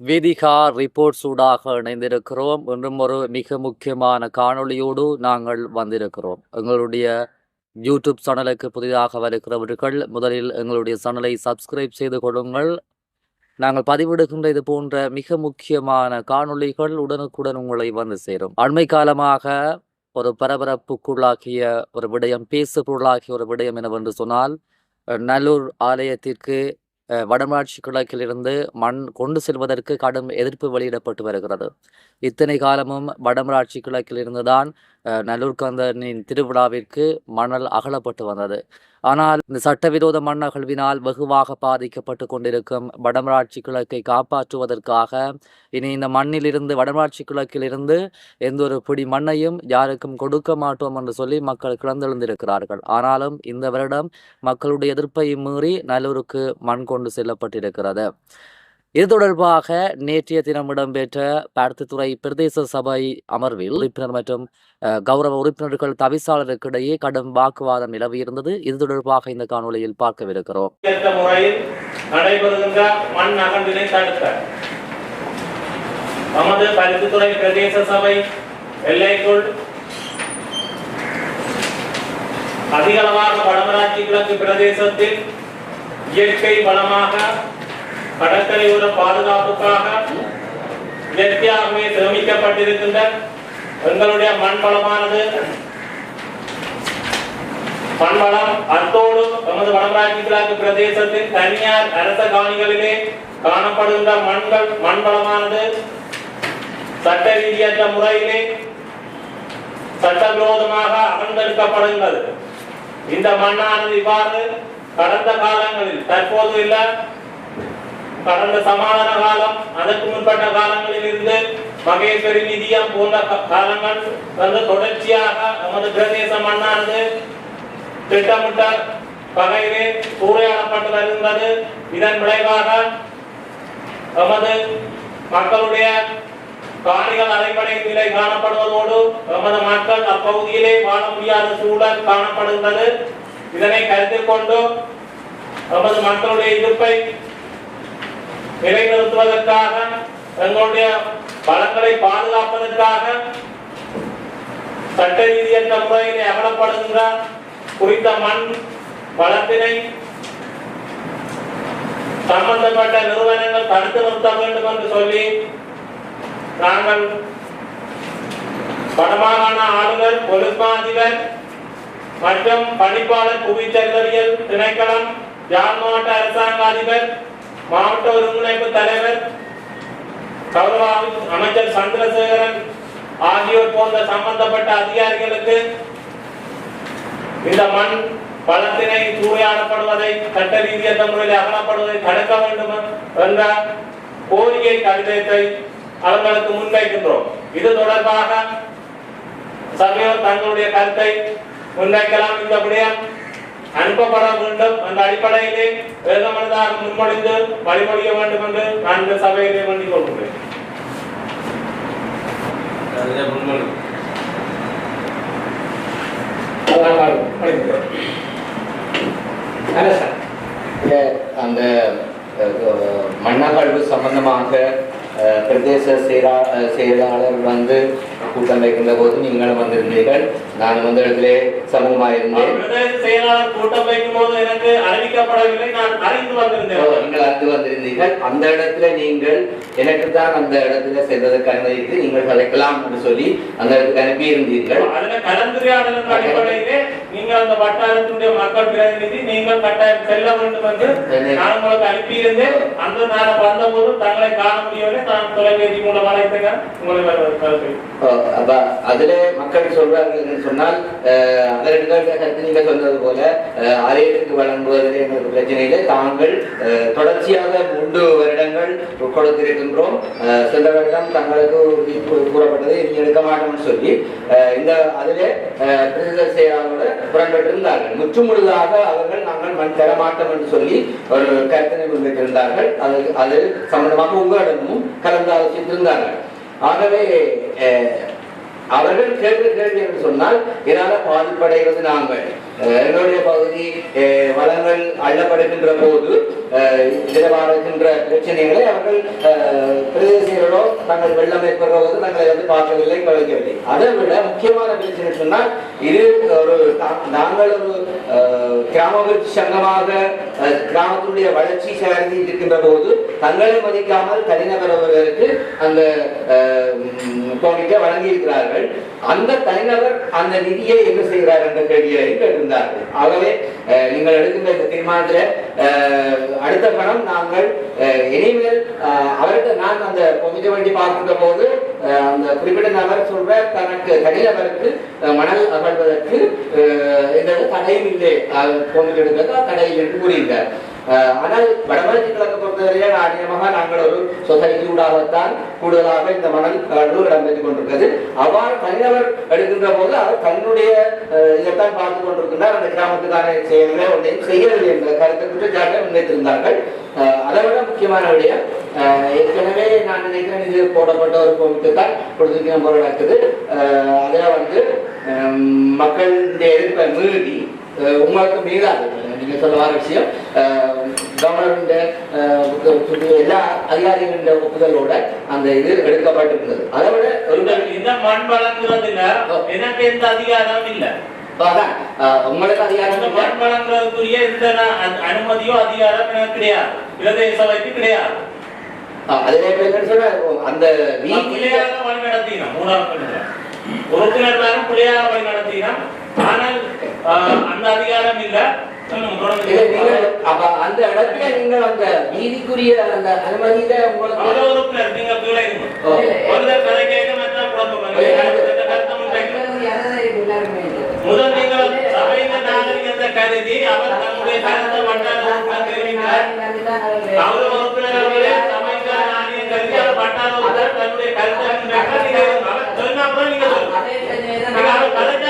Vidhika report சூடாக இணைந்திருக்கிறோம். இன்றும் ஒரு மிக முக்கியமான காணொளியோடு நாங்கள் வந்திருக்கிறோம். எங்களுடைய யூடியூப் சேனலுக்கு புதிதாக வருகிறவர்கள் முதலில் எங்களுடைய சேனலை சப்ஸ்கிரைப் செய்து கொள்ளுங்கள். நாங்கள் பதிவிடுகின்ற இது போன்ற மிக முக்கியமான காணொளிகள் உடனுக்குடன் உங்களை வந்து சேரும். அண்மை காலமாக ஒரு பரபரப்புக்குள்ளாக்கிய ஒரு விடயம் பேசுபொருளாகிய ஒரு விடயம் என்னவென்று சொன்னால் நல்லூர் ஆலயத்திற்கு வடமராட்சி கிழக்கிலிருந்து மண் கொண்டு செல்வதற்கு கடும் எதிர்ப்பு வெளியிடப்பட்டு வருகிறது. இத்தனை காலமும் வடமராட்சி கிழக்கிலிருந்து தான் அஹ், திருவிழாவிற்கு மணல் அகலப்பட்டு வந்தது. ஆனால் இந்த சட்டவிரோத மண் அகழ்வினால் வெகுவாக பாதிக்கப்பட்டு கொண்டிருக்கும் வடமராட்சி கிழக்கை காப்பாற்றுவதற்காக இனி இந்த மண்ணிலிருந்து வடமராட்சி கிழக்கிலிருந்து எந்த ஒரு பிடி மண்ணையும் யாருக்கும் கொடுக்க மாட்டோம் என்று சொல்லி மக்கள் கிளந்தெழுந்திருக்கிறார்கள் ஆனாலும் இந்த வருடம் மக்களுடைய எதிர்ப்பை மீறி நல்லூருக்கு மண் கொண்டு செல்லப்பட்டிருக்கிறது. இது தொடர்பாக நேற்றைய தினம் இடம்பெற்ற பருத்தித்துறை பிரதேச சபை அமர்வில் உறுப்பினர் மற்றும் கௌரவ உறுப்பினர்கள் தவிசாளருக்கிடையே கடும் வாக்குவாதம் நிலவியிருந்தது. இது தொடர்பாக இந்த காணொலியில் பார்க்கவிருக்கிறோம். நமது பருத்தித்துறை பிரதேச சபை எல்லைக்குள் அதிகளவாக வடமராட்சி கிழக்கு பிரதேசத்தில் இயற்கை வளமாக கடற்கரையோர பாதுகாப்புக்காக இயற்கையாகவே சேமிக்கப்பட்டிருக்கின்ற எங்களுடைய மண்வளமானது. மண்வளம் அத்தோடு நமது வடமராட்சி கிழக்கு பிரதேசத்தின் தனியார் அரச காணிகளிலே காணப்படுகின்ற மண்கள் மண்வளமானது. சட்ட ரீதியற்ற முறையிலே சட்டவிரோதமாக அகழ்ந்தெடுக்கப்படுகின்றது இந்த மண்ணானது இவ்வாறு கடந்த காலங்களில் தற்போது இல்ல. கடந்த சமாதான காலம் அதற்கு முற்பட்ட காலங்களில் இருந்து மகேஸ்வரி நிதியம் போன்ற காலங்கள் வந்து தொடர்ச்சியாக நமது பிரதேச மண்ணானது திட்டமிட்ட வகையிலே சூறையாடப்பட்டு வருகின்றது. இதன் விளைவாக நமது மக்களுடைய காணிகள் அரைப்படை நிலை காணப்படுவதோடு நமது மக்கள் அப்பகுதியிலே வாழ முடியாத சூழல் காணப்படுகின்றது. இதனை கருத்தில் கொண்டு நமது மக்களுடைய எதிர்ப்பை நிலைநிறுத்துவதற்காக தங்களுடைய பலங்களை பாதுகாப்பதற்காக சட்ட ரீதியற்ற முறையிலே அகலப்படுகின்ற குறித்த மண் வளத்தினை சம்பந்தப்பட்ட நிறுவனங்கள் தடுத்து நிறுத்த வேண்டும் என்று சொல்லி நாங்கள் வடமாகாண ஆளுநர் பொலிஸ் அதிபர் மற்றும் பணிப்பாளர் புவிச்சரிதவியல் திணைக்களம் யாழ் மாவட்ட அரசாங்க அதிபர் மாவட்ட ஒருங்கிணைப்பு தலைவர் கௌரவ அமைச்சர் சந்திரசேகரன் ஆகியோர் போன்ற சம்பந்தப்பட்ட அதிகாரிகளுக்கு இந்த மண் பழத்தினை சூறையாடப்படுவதை சட்ட ரீதியற்ற முறையில் அகலப்படுவதை தடுக்க வேண்டும் என்ற கோரிக்கை கடிதத்தை அவர்களுக்கு முன்வைக்கின்றோம். இது தொடர்பாக சமயம் தங்களுடைய கருத்தை முன்வைக்கலாம். இந்த விடயம் அனுப்பப்பட வேண்டும் என்ற அடிப்படையிலே வேதமனதாக முன்மொழிந்து வழிமொழிய வேண்டும் என்று நான் இந்த சபையிலே வேண்டிக் கொள்கிறேன் அந்த அஹ், மண்ணகழ்வு சம்பந்தமாக பிரதேச செயலா செயலாளர் வந்து கூட்டம் வைக்கின்ற போது நீங்களும் வந்திருந்தீர்கள். நான் வந்து இடத்திலே சமூகமாக இருந்தேன். பிரதேச செயலாளர் கூட்டம் வைக்கும் போது எனக்கு அறிவிக்கப்படவில்லை. நான் அறிந்து வந்திருந்தேன். நீங்கள் அங்கு வந்திருந்தீர்கள். அந்த இடத்துல நீங்கள் எனக்கு தான் அந்த இடத்துல செல்வதற்கு அனுமதித்து நீங்கள் கலைக்கலாம் என்று சொல்லி அந்த இடத்துக்கு அனுப்பி இருந்தீர்கள் அதுல கலந்துரையாடலின் அடிப்படையிலே நீங்கள் அந்த வட்டாரத்தினுடைய மக்கள் பிரதிநிதி நீங்கள் கட்டாயம் செல்ல வேண்டும் என்று நான் உங்களுக்கு அனுப்பியிருந்தேன். அந்த நான் வந்தபோது தங்களை காண முடியவில்லை. தொலைபேசி மூலம் அழைத்தேன் உங்களை அதுல மக்கள் சொல்றார்கள் என்று சொன்னால் அஹ், அதற்கு நீங்க சொன்னது போல அஹ், வழங்குவது என்ற எங்களுக்கு பிரச்சனை தாங்கள் தொடர்ச்சியாக மூன்று வருடங்கள் கொடுத்திருக்கின்றோம். சில சென்ற வருடம் தங்களுக்கு உறுதி கூ- கூறப்பட்டதை இனி எடுக்க மாட்டோம்னு சொல்லி அஹ், இந்த அதிலே அஹ், பிரதேச செயலாளரோட புறம்பெற்றிருந்தார்கள். முற்று அவர்கள் நாங்கள் மண் தர மாட்டோம் என்று சொல்லி ஒரு கருத்தினை முன்வைத்திருந்தார்கள். அது அது சம்பந்தமாக உங்களிடமும் கலந்து ஆலோசித்திருந்தார்கள் ஆகவே அஹ், அவர்கள் கேள்வி கேள்வி என்று சொன்னால் இதனால பாதிப்படைவது நாங்கள். எங்களுடைய பகுதி அஹ், வளங்கள் அள்ளப்படுகின்ற போது அஹ், பிரச்சனைகளை அவர்கள் அஹ், தங்கள் வெள்ளம் ஏற்படுற தங்களை வந்து பார்க்கவில்லை கவனிக்கவில்லை அதை விட முக்கியமான பிரச்சனை சொன்னால் இது ஒரு நாங்கள் ஒரு அஹ், சங்கமாக கிராமத்தினுடைய வளர்ச்சி சார்ந்து இருக்கின்ற போது தங்களை மதிக்காமல் தனிநபர் ஒருவருக்கு அந்த கோரிக்கை வழங்கியிருக்கிறார்கள். அந்த தனிநபர் அந்த நிதியை என்ன செய்கிறார் என்ற கேள்வியை கேட்டிருந்தார்கள். ஆகவே அஹ், நீங்கள் எடுக்கின்ற இந்த தீர்மானத்தில் அடுத்த கணம் நாங்கள் அஹ், இனிமேல் அஹ், அவருக்கு நான் அந்த கொஞ்சம் வண்டி பார்க்கின்ற போது அஹ், அந்த குறிப்பிட்ட நபர் சொல்ற தனக்கு தனிநபருக்கு அஹ், மணல் அகழ்வதற்கு அஹ், தடையும் இல்லை. கொண்டு எடுக்க தடை என்று கூறியிருந்தார். ஆனால் வடமராட்சி கிழக்கு பொறுத்தவரையே அதிகமாக நாங்கள் ஒரு சொசைட்டி ஊடாகத்தான் கூடுதலாக இந்த மணல் கடலூர் இடம்பெற்றுக் கொண்டிருக்கிறது அவ்வாறு தனிநபர் எடுக்கின்ற போது அவர் தன்னுடைய இதைத்தான் பார்த்துக் கொண்டிருக்கின்றார் அந்த கிராமத்துக்கான செயல்களை ஒன்றையும் செய்யவில்லை என்ற கருத்தை குற்றச்சாட்டை முன்வைத்திருந்தார்கள் அதை விட முக்கியமான விடயம் ஏற்கனவே நான் நினைக்கிறேன் இது போடப்பட்ட ஒரு கோவிலுக்கு தான் கொடுத்துருக்கிற போல நடக்குது அதில் வந்து மக்களுடைய எதிர்ப்பை மீறி உங்களுக்கு மீதாது நீங்க சொல்ல வர விஷயம் கவர்மெண்ட் எல்லா அதிகாரிகளின் ஒப்புதலோட அந்த இது எடுக்கப்பட்டிருந்தது அதை விட இந்த- மண் வழங்குறதுல எனக்கு எந்த அதிகாரம் இல்ல. உங்களுக்கு அதிகாரம். மண் வழங்குறதுக்குரிய எந்த அனுமதியோ அதிகாரம் எனக்கு கிடையாது. பிரதேச சபைக்கு கிடையாது என்னன்னு சொன்னா, அந்த வழி நடத்தினோம் மூணாவது கட்டத்துல. உறுப்பினர்களும் பிள்ளையாக வழி நடத்தினோம் ஆனால் அந்த அதிகாரம் இல்ல அந்த இடத்துல நீங்கள் அந்த வீதிக்குரிய அந்த அனுமதியில உங்களுக்கு நீங்க. ஒருத்தர் கதை கேட்க. முதல் நீங்கள் சபையின் நாகரிகத்தை கருதி அவர் தன்னுடைய கருத்தை வட்டார உறுப்பினர் தெரிவிக்கிறார் கௌரவ உறுப்பினர் அவர்களே சபையின் நாகரிகம் கருதி அவர் வட்டார உறுப்பினர் தன்னுடைய கருத்தை முன்வைக்கிறார். நீங்க அவர் சொன்னா அப்புறம் நீங்க சொல்லுங்க. நீங்க அவர் கதைச்சா அப்புறம் கதை.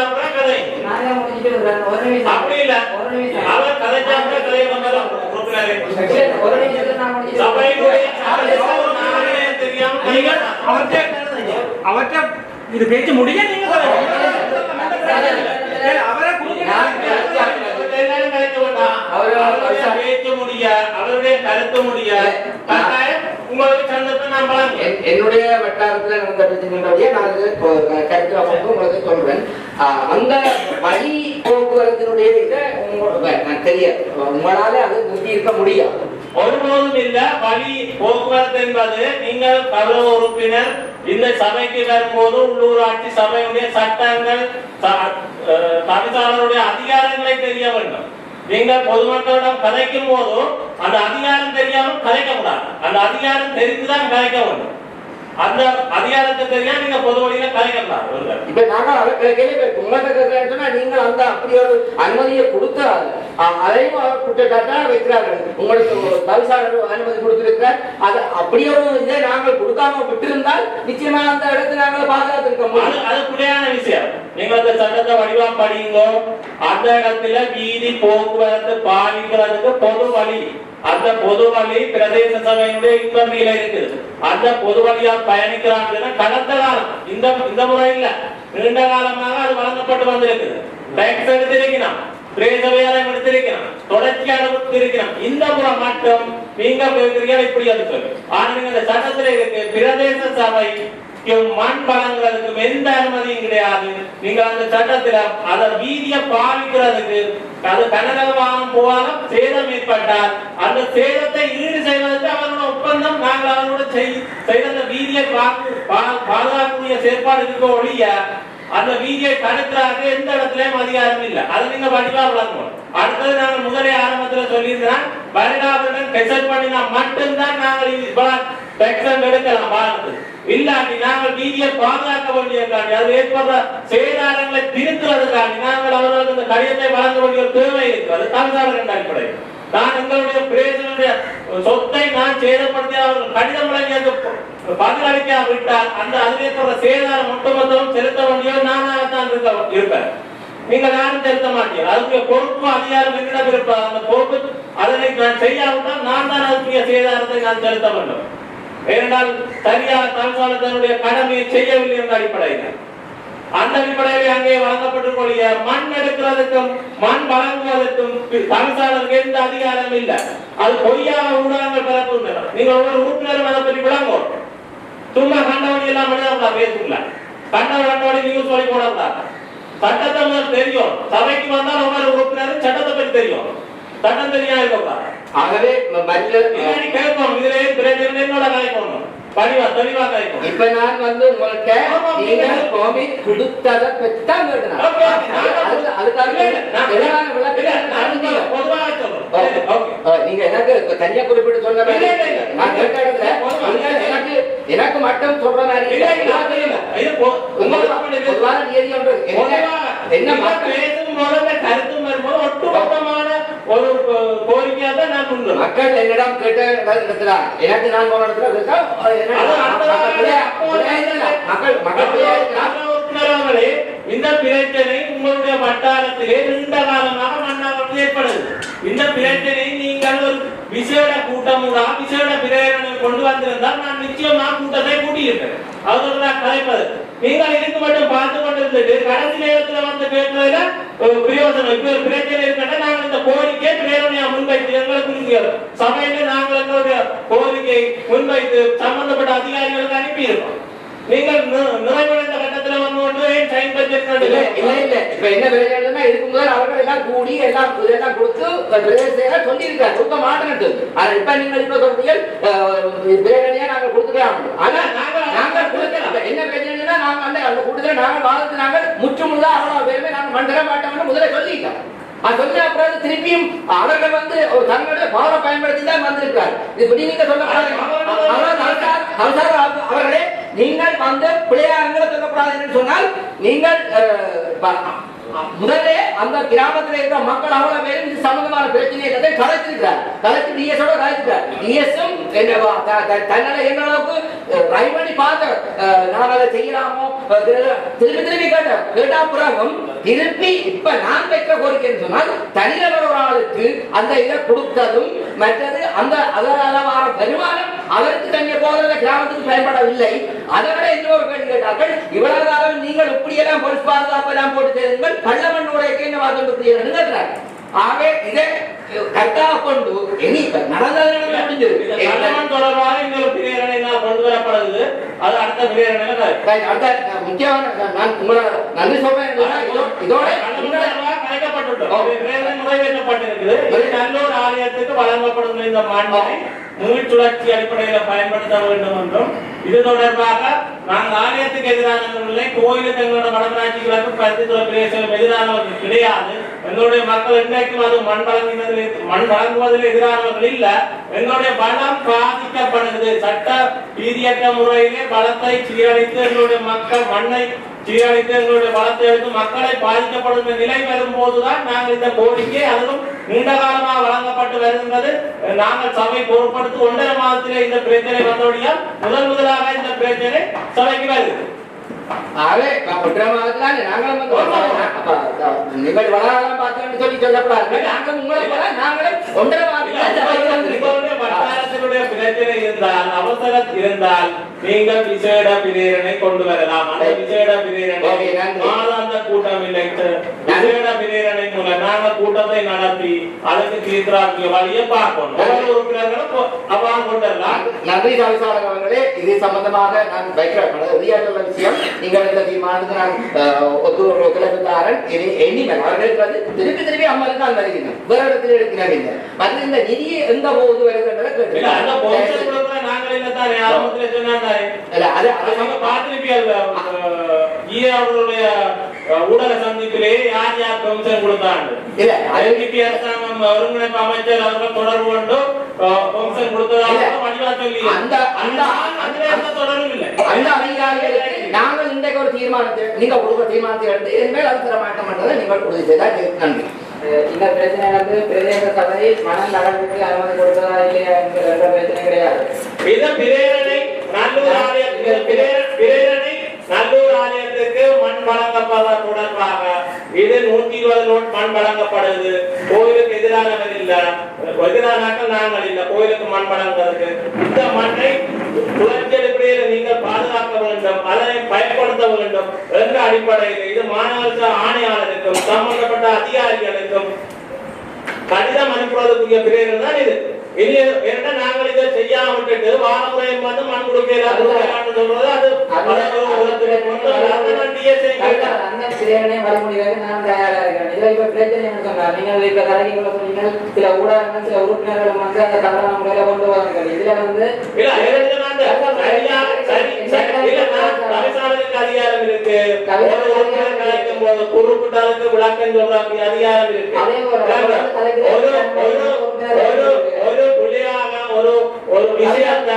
அப்படி இல்ல அவர் கதைச்சா அப்புறம் கதை வந்தாலும் உறுப்பினரே சபையினுடைய தெரியாம நீங்கள் அவர்கிட்ட அவர்கிட்ட இது பேச்சு முடிய நீங்க அவரை பேச்சு முடிய அவருடைய கருத்து முடிய கட்டாயம் உங்களுக்கு சந்தர்ப்பம் என்னுடைய வட்டாரத்துல நடந்த பிரச்சனைகளுடைய நான் கருத்து அமைப்பு உங்களுக்கு சொல்றேன் அந்த வழி போக்குவரத்தினுடைய இதை நான் தெரியாது. உங்களால அது நிறுத்தி இருக்க முடியாது. ஒருபோதும் இல்ல. வழி போக்குவரத்து என்பது நீங்கள் கௌரவ உறுப்பினர் இந்த சபைக்கு வரும்போது உள்ளூராட்சி சபையுடைய சட்டங்கள் தவிசாளருடைய அதிகாரங்களை தெரிய வேண்டும். நீங்கள் பொதுமக்களிடம் கதைக்கும் போது அந்த அதிகாரம் தெரியாமல் கதைக்க கூடாது அந்த அதிகாரம் தெரிந்துதான் கதைக்க வேண்டும். அந்த அதிகாரத்தை தெரியாம நீங்க பொது வழியில ஒருத்தர். இப்ப நாங்க அதை கேள்வி உங்களை சொன்னா நீங்க அந்த அப்படி ஒரு அனுமதியை கொடுத்தாரு அதையும் அவர் குற்றச்சாட்டா வைக்கிறார்கள். உங்களுக்கு அனுமதி கொடுத்திருக்கிறார். அது அப்படியே ஒரு இதை நாங்கள் கொடுக்காம விட்டிருந்தால் நிச்சயமா அந்த இடத்தை நாங்கள் பாதுகாத்திருக்க முடியும். அது விஷயம். நீங்க அந்த சட்டத்தை வடிவா படியுங்க அந்த இடத்துல வீதி போக்குவரத்து பாதிக்கிறதுக்கு பொது வழி. அந்த பொது வழி பிரதேச சபையினுடைய இன்பந்தியில இருக்குது. அந்த பொது வழியா பயணிக்கிறாங்கன்னா கடந்த காலம் இந்த இந்த முறை இல்ல. நீண்ட காலமாக அது வழங்கப்பட்டு வந்திருக்குது. டேக்ஸ் எடுத்திருக்கிறோம் பிரேசவையாளம் எடுத்திருக்கிறோம் தொடர்ச்சியாக எடுத்திருக்கிறோம் இந்த முறை மட்டும் நீங்க இப்படி அது சொல்லு. ஆனா நீங்க இந்த சட்டத்துல இருக்கு பிரதேச சபை மண் வழங்குறதுக்கு எந்த அனுமதியும் கிடையாது. நீங்க அந்த சட்டத்துல அத வீதிய பாவிக்கிறதுக்கு அது கனரகமானம் போகாம சேதம் ஏற்பட்டால் அந்த சேதத்தை ஈடு செய்வதற்கு அவரோட ஒப்பந்தம் நாங்கள் அவரோட செய்- செய்த அந்த வீதியை பா- பாதுகாக்கக்கூடிய செயற்பாடு இருக்க ஒழிய அந்த வீதியை தடுக்கிறாங்க எந்த இடத்துலயும் அதிகாரம் இல்லை. அதை நீங்க வடிவா வழங்கணும் அடுத்தது நாங்கள் முதலே ஆரம்பத்துல சொல்லியிருந்தோம் வருடாவுடன் கெசட் பண்ணினா மட்டும்தான் நாங்கள் இவ்வளவு டெக்ஸன் எடுக்கலாம் பாரதத்துக்கு இல்லாட்டி நாங்கள் நீதியை பாதுகாக்க வேண்டியதாண்டி அது ஏற்படுற சேதாரங்களை திருத்துறதுக்காண்டி நாங்கள் அவர்களுக்கு இந்த கடிதத்தை வழங்க வேண்டிய ஒரு தேவை இருக்கிறது தமிழ்நாடு அடிப்படையில். நான் எங்களுடைய பிரேசனுடைய சொத்தை நான் சேதப்படுத்தி அவர்கள் கடிதம் வழங்கியது பதிலளிக்க விட்டால் அந்த அதில் சேதாரம் ஒட்டுமொத்தமும் செலுத்த வேண்டிய நானாகத்தான் இருக்க இருப்பேன். நீங்க யாரும் செலுத்த மாட்டீங்க அதுக்கு பொறுப்பு அதிகாரம் என்னிடம் இருப்பது அந்த பொறுப்பு அதனை நான் செய்யாவிட்டால் நான் தான் அதுக்குரிய சேதாரத்தை நான் செலுத்த வேண்டும். ஏனென்றால் தனியார் தன்சால தன்னுடைய கடமையை செய்யவில்லை என்ற அடிப்படையில். அந்த அடிப்படையில் அங்கே வழங்கப்பட்டிருக்கூடிய மண் எடுக்கிறதுக்கும் மண் வழங்குவதற்கும் தன்சாலுக்கு எந்த அதிகாரம் இல்லை. அது பொய்யான ஊடகங்கள் பரப்புகின்றன. நீங்கள் ஒவ்வொரு உறுப்பினரும் அதை பற்றி விளங்கும் சும்மா கண்டவனி எல்லாம் விட பேசுங்கள கண்டவன் கண்டவடி நியூஸ் வழி போடாதா சட்டத்தை தெரியும். சபைக்கு வந்தால் ஒவ்வொரு உறுப்பினரும் சட்டத்தை பற்றி தெரியும். சட்டம் தெரியாது ஆகவே மற்ற கேட்போம் இதுல பிரச்சனை என்னோட கலைக்கணும் இப்ப நான் வந்து உங்கள்ட்ட நீங்க கோமி கொடுத்தத பத்திதான் கேட்டேன். நீங்க எனக்கு தனியா குறிப்பிட்டு சொன்ன. நான் கேட்ட இடத்துல எனக்கு எனக்கு மட்டும் சொல்ற மாதிரி. பொதுவான நியதி ஒன்று என்ன கருத்து வரும்போது ஒட்டுமொத்தமான ஒரு கோரிக்கையா தான் நான் முன்வைக்கிறேன். மக்கள் என்னிடம் கேட்ட இடத்துல எனக்கு நான் போன இடத்துல அடுத்த மக்கள். மக்கள் இந்த பிரச்சனை உங்களுடைய வட்டாரத்திலே நீண்ட காலமாக மன்னாவது ஏற்படுது. இந்த பிரச்சனை விசேட கூட்டம் கூட விசேட பிரேரணை கொண்டு வந்திருந்தால் நான் நிச்சயமா கூட்டத்தை கூட்டியிருப்பேன். அதோட நான் கலைப்பது. நீங்கள் இதுக்கு மட்டும் பார்த்து கொண்டிருந்துட்டு கடைசி நேரத்துல வந்து கேட்கறதுல பிரயோஜனம். இப்ப பிரச்சனை இருக்கட்டா நாங்கள் இந்த கோரிக்கை பிரேரணையா முன்வைத்து எங்களுக்கு புரிஞ்சுக்கிறோம் சபையில நாங்கள் எங்களுடைய கோரிக்கை முன்வைத்து சம்பந்தப்பட்ட அதிகாரிகளுக்கு அனுப்பியிருக்கோம். நீங்கள் நிறைவடைந்த கட்டத்துல வந்து இல்ல பட்ஜெட் இல்ல இல்ல. இப்ப என்ன இதுக்கு முதல் அவர்கள் எல்லாம் கூடி எல்லாம் இதெல்லாம் கொடுத்து பிரதேச சொல்லியிருக்காரு கொடுக்க மாட்டேன்னு ஆனா இப்ப நீங்கள் இப்ப சொல்றீங்க பிரேரணியா நாங்க கொடுத்துக்கலாம். ஆனா நாங்க- நாங்க கொடுக்கல. என்ன பிரச்சனைனா நாங்க அந்த அந்த கூட்டத்தில் நாங்கள் வாழ்த்து நாங்கள் முற்றுமுழுதா அவ்வளவு பேருமே நாங்க மண்டல மாட்டோம்னு முதல்ல அது சொன்ன அப்புறம் திருப்பியும் அவர்கள் வந்து ஒரு தங்களுடைய பவரை பயன்படுத்தி தான் வந்திருக்கிறார். இப்படி நீங்க அவர்கள் அவர்களே நீங்கள் வந்து பிள்ளையாருங்கிற சொல்லக்கூடாது என்று சொன்னால் நீங்கள் அஹ், முதல்ல அந்த கிராமத்தில் இருக்கிற மக்கள் அவ்வளவு பேரும் இது சம்பந்தமான பிரச்சனையை கலைச்சிருக்கிறார். கலைச்சு டிஎஸோட கலைச்சிருக்கார் டிஎஸும் தன்னால என்ன அளவுக்கு ட்ரை பண்ணி பார்த்த நான் அதை செய்யலாமோ? திரு- திருப்பி திருப்பி கேட்டேன். கேட்டா பிறகும் திருப்பி இப்ப நான் பெற்ற கோரிக்கைன்னு சொன்னால் தனியார் ஆளுக்கு அந்த இதை கொடுத்ததும் மற்றது அந்த அதனால வர வருமானம் அதற்கு தங்கிய போதில் கிராமத்துக்கு பயன்படவில்லை. அதை விட இன்னொரு கேள்வி கேட்டார்கள் இவ்வளவு காலம் நீங்கள் இப்படியெல்லாம் பொலிஸ் பாதுகாப்பு எல்லாம் போட்டு செய்யுங்கள் கள்ளமண் உடையக்கு என்ன வாதம் கேட்கிறாங்க ஆகவே இதை கரெக்டாக கொண்டு இனி இப்ப நடந்தது நடந்து முடிஞ்சது தொடர்பாக இன்னொரு பிரேரணை நான் கொண்டு வரப்படுது அது அடுத்த சரி, அடுத்த முக்கியமான நான் உங்களை நன்றி சொல்றேன். இதோட கள்ளமண் நிறைவேற்றப்பட்டிருக்குது. இது ஆலயத்துக்கு வழங்கப்படும் இந்த மண்ணை மீள்சுழற்சி அடிப்படையில் பயன்படுத்த வேண்டும் என்றும். இது தொடர்பாக நாங்கள் ஆலயத்துக்கு எதிரானவர்களை கோயிலுக்கு எங்களோட வடமராட்சி கிழக்கு பிரதேசம் எதிரானவர்கள் கிடையாது. எங்களுடைய மக்கள் இன்றைக்கும் அது மண் வழங்கினதில் மண் வழங்குவதில் எதிரானவர்கள் இல்ல. எங்களுடைய பலம் பாதிக்கப்படுகிறது. சட்ட ரீதியற்ற முறையிலே பலத்தை சீரழித்து எங்களுடைய மக்கள் மண்ணை சீரழித்து எங்களுடைய பலத்தை எடுத்து மக்களை பாதிக்கப்படும் நிலை வரும்போதுதான் நாங்கள் இந்த கோரிக்கை அதுவும் நீண்ட காலமாக வழங்கப்பட்டு வருகின்றது. நாங்கள் சபை பொருட்படுத்தி ஒன்றரை மாதத்திலே இந்த பிரச்சனை வந்தோடியால் முதல் முதலாக இந்த பிரச்சனை சபைக்கு வருது ஆகவே குற்றமாகல நாங்களும் வந்து நீங்கள் வளரலாம் பார்த்தோம்னு சொல்லி நாங்கள் உங்களை ஒன்றரை வட்டாரத்தினுடைய பிரச்சனை இருந்தால் அவசரம் இருந்தால் நீங்கள் விசேட பிரேரணை கொண்டு வரலாம். அந்த விசேட பிரேரணை. மாதாந்த கூட்டம் இல்லை. விசேட பிரேரணை மூலம் நாங்கள் கூட்டத்தை நடத்தி அதுக்கு தீர்த்தாக்கிய வழியை பார்க்கணும். ஒவ்வொரு உறுப்பினர்களும் அவ்வாறு கொண்டு வரலாம் நன்றி சாவிசாளர் அவர்களே இது சம்பந்தமாக நான் வைக்கிற உறுதியாற்றுள்ள விஷயம் நீங்கள் இந்த தீர்மானத்துக்கு நான் ஒத்து ஒத்துழைப்புதாரன் இனி எண்ணிமன் அவர்களுக்கு வந்து திருப்பி திருப்பி அம்மனுக்கு தான் வருகிறேன் வேற இடத்துல எடுக்கிறேன் இல்லை. மற்ற இந்த நிதியை எந்த போது வருதுன்றதை இல்ல அந்த பொருட்கள் கேட்டு கொடுக்குற நாங்கள் என்ன தானே? ஆரம்பத்துல சொன்னாங்க இல்ல அது அது நம்ம பார்த்திருப்பீர்கள் ஈ அவர்களுடைய அஹ், ஊடக சந்திப்பிலே யார் யார் கமிஷன் கொடுத்தாங்க? இல்ல அது ஐடிபி அரசாங்கம் ஒருங்கிணைப்பு அமைச்சர் அவர்கள் தொடர்பு கொண்டு கமிஷன் கொடுத்ததாக. வடிவா சொல்லி அந்த அந்த தொடர்பும் இல்லை. அந்த அதிகாரிகளுக்கு நாங்கள் இன்றைக்கு ஒரு தீர்மானத்தை நீங்க கொடுக்குற தீர்மானத்தை எடுத்து இனிமேல் அது தர மாட்டோம்ன்றதை நீங்கள் உறுதி செய்தால் நன்றி. இந்த பிரச்சனை வந்து பிரதேச சபை மணல் நடவடிக்கை அனுமதி கொடுத்ததா இல்லையா என்கிற எந்த பிரச்சனை கிடையாது. இத பிரேரணை நல்லூர் ஆலயத்துக்கு பிரேர- பிரேரணை நல்லூர் ஆலயத்துக்கு மண் வழங்கப்பட இது நூத்தி இருபது நோட் மண் வழங்கப்படுது. கோயிலுக்கு எதிரானவர் இல்ல. எதிரானாக்கள் நாங்கள் இல்ல. கோயிலுக்கு மண் வழங்குறதுக்கு. இந்த மண்ணை குளச்செடுப்பையில நீங்கள் பாதுகாக்க வேண்டும். அதனை பயன்படுத்த வேண்டும் என்ற அடிப்படையில் இது மாநகர ஆணையாளருக்கும் சம்பந்தப்பட்ட அதிகாரிகளுக்கும் கடிதம் அனுப்புறதுக்குரிய பிரிவுகள் தான் இது. இது என்ன நாங்கள் இதை செய்யாம விட்டுட்டு வாரமுறையும் வந்து மண் கொடுக்கலாம்னு சொல்றது அது அதுதான் அந்த பிரேரணை வழிமொழிகளுக்கு நான் தயாரா இருக்கிறேன் இதுல இப்ப பிரச்சனை என்ன சொன்னார். நீங்கள் இப்ப சொன்னீங்க. சில ஊடகங்கள் சில உறுப்பினர்கள் வந்து அந்த தவறான முறையில கொண்டு வராங்க இதுல வந்து அதிகாரம் இருக்கு. கலைக்கும் போது குறிப்பிட்டதுக்கு விளக்கம் சொல்றதுக்கு அதிகாரம் இருக்கு. ஒரு ஒரு புள்ளியாக ஒரு ஒரு விஷயத்தை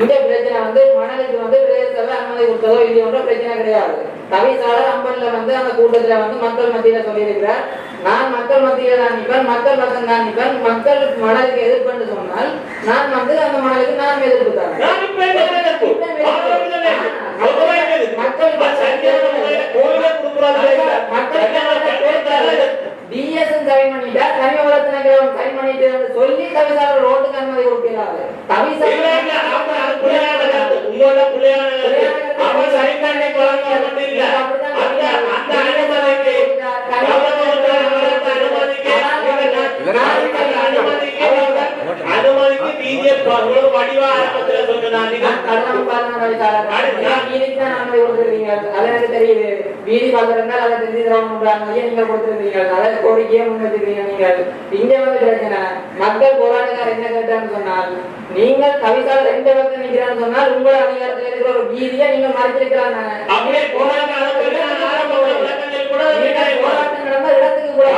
இந்த பிரச்சனை வந்து மணலுக்கு வந்து பிரதேச அனுமதி கொடுத்ததோ இல்லையோன்ற பிரச்சனை கிடையாது. தவிசாளர் அம்பன்ல வந்து அந்த கூட்டத்துல வந்து மக்கள் மத்தியில சொல்லியிருக்கிறார். நான் மக்கள் மத்தியில தான் நிற்பேன் மக்கள் பக்கம் தான் நிற்பேன். மக்கள் மணலுக்கு எதிர்ப்புன்னு சொன்னால் நான் வந்து அந்த மணலுக்கு நான் எதிர்ப்பு தரேன் நான் இப்ப என்ன நினைப்பு? ஆரம்பத்திலே பொதுவா இது. மக்கள் சரியான முறையில கோயிலை கொடுக்குறாங்களே இல்ல. சரியான பேசுறாங்க. டிஎஸ்என் சைன் பண்ணிட்டா தனி வளர்த்துனக்கிறவன் சைன் பண்ணிட்டு சொல்லி தவிசாளர் ரோட்டுக்கு அனுமதி கொடுக்கிறாரு இல்ல, இல்ல, அப்ப அது பிள்ளையான கருத்து. உங்களோட பிள்ளையான கருத்து. அவன் சரித்தன்மை வழங்க மட்டும் இல்ல. அந்த அந்த அனுமதிக்கு கவர்மெண்ட் வழங்க அனுமதிக்கு நீங்க நான் அனுமதிக்கு அனுமதிக்கு பிஜேபி உங்களுக்கு வடிவா ஆரம்பத்துல சொன்னா நீங்க கடனம் பாருங்க தவிசாளர் நான் வீதிக்கு தான் அனுமதி கொடுத்துருக்கீங்க அது எனக்கு தெரியுது வீதி பார்க்கறதுனால அதை தெரிஞ்சு தரணுன்ற அனுமதியை நீங்க கொடுத்துருக்கீங்க அதை கோரிக்கையை முன் வச்சிருக்கீங்க நீங்கள் இங்க வந்து பிரச்சனை மக்கள் போராட்டக்காரர் என்ன கேட்டான்னு சொன்னால் நீங்கள் தவிசாளர் ரெண்டு பக்கம் நிக்கிறான்னு சொன்னால் உங்களோட அதிகாரத்தில் இருக்கிற ஒரு வீதியை நீங்க மறைச்சிருக்கிறாங்க அப்படியே போராட்டம் நடந்த இடத்துக்கு கூட?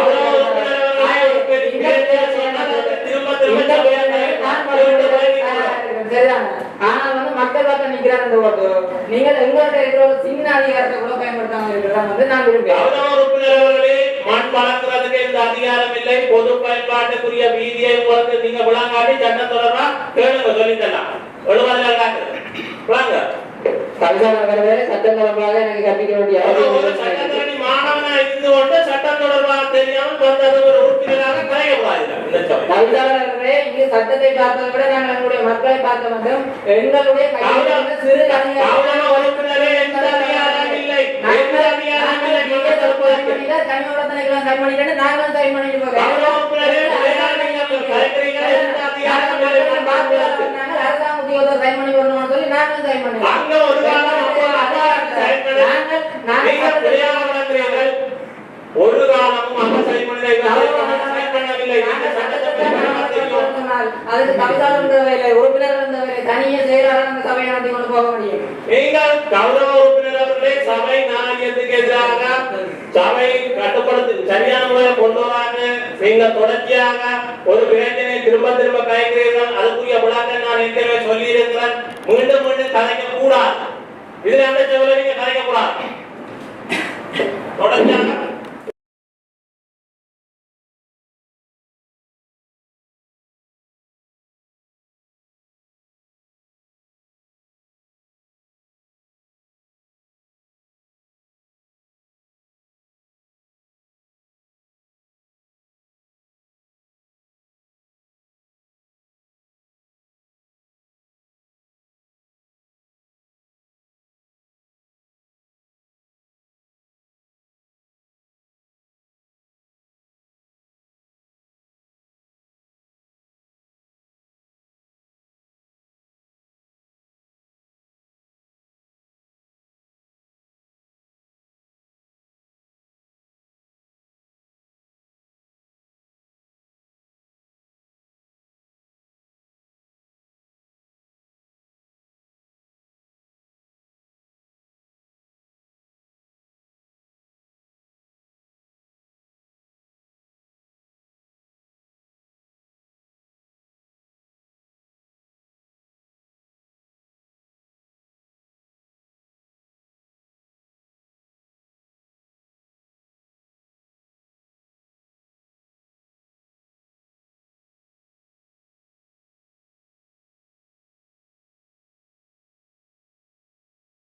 ஆனா வந்து மக்கள் பக்கம் நிக்கிறார் இந்த ஓட்டு நீங்கள் எங்கள்கிட்ட இருக்கிற ஒரு சின்ன அதிகாரத்தை கூட பயன்படுத்தாம இருக்கிறதா வந்து நான் விரும்புகிறேன். மண் வளர்க்கறதுக்கு இந்த அதிகாரம் இல்லை. பொது பயன்பாட்டுக்குரிய வீதியை உங்களுக்கு நீங்க விளங்காட்டி சட்டம் தொடர்பா கேளுங்க சொல்லித்தரலாம். எழுபதுல சட்டம் தொடர்பாக எனக்கு கற்பிக்க வேண்டிய மாணவனா இருந்து கொண்டு சட்டம் தொடர்பாக தெரியாமல் வந்தது ஒரு உறுப்பினராக கலையக்கூடாது. இங்கு சட்டத்தை பார்ப்பதை விட நாங்கள் எங்களுடைய மக்களை பார்க்க வேண்டும் எங்களுடைய சிறு உறுப்பினரே தற்போது கௌரவ உறுப்பினரே விளையாடுறீங்க கலைக்கிறீங்க எந்த அதிகாரம் இல்லை அங்க ஒரு காலம் அப்போ அதிகாரம் செயல்பட நீங்க பிள்ளையாக வளர்க்கிறீர்கள். ஒரு காலமும் அந்த சட்டத்தை பின்பற்ற தெரியும் அதுக்கு கவிதாளர் தேவையில்லை உறுப்பினர் தேவையில்லை தனியே செயலாளர் அந்த சபையை நடத்தி கொண்டு போக முடியும். நீங்கள் கௌரவ உறுப்பினர் அவர்களே சபை நாணயத்துக்கு எதிராக சபை கட்டுப்படுத்தி சரியான முறையில் கொண்டு வராங்க. நீங்க தொடர்ச்சியாக ஒரு பிரச்சனையை திரும்ப திரும்ப கலைக்கிறீர்கள். அதுக்குரிய விழாக்கள் நான் ஏற்கனவே சொல்லி இருக்கிறேன் மீண்டும் மீண்டும் கலைக்க கூடாது இதுல அந்த செவல நீங்க கலைக்க கூடாது தொடர்ச்சியாக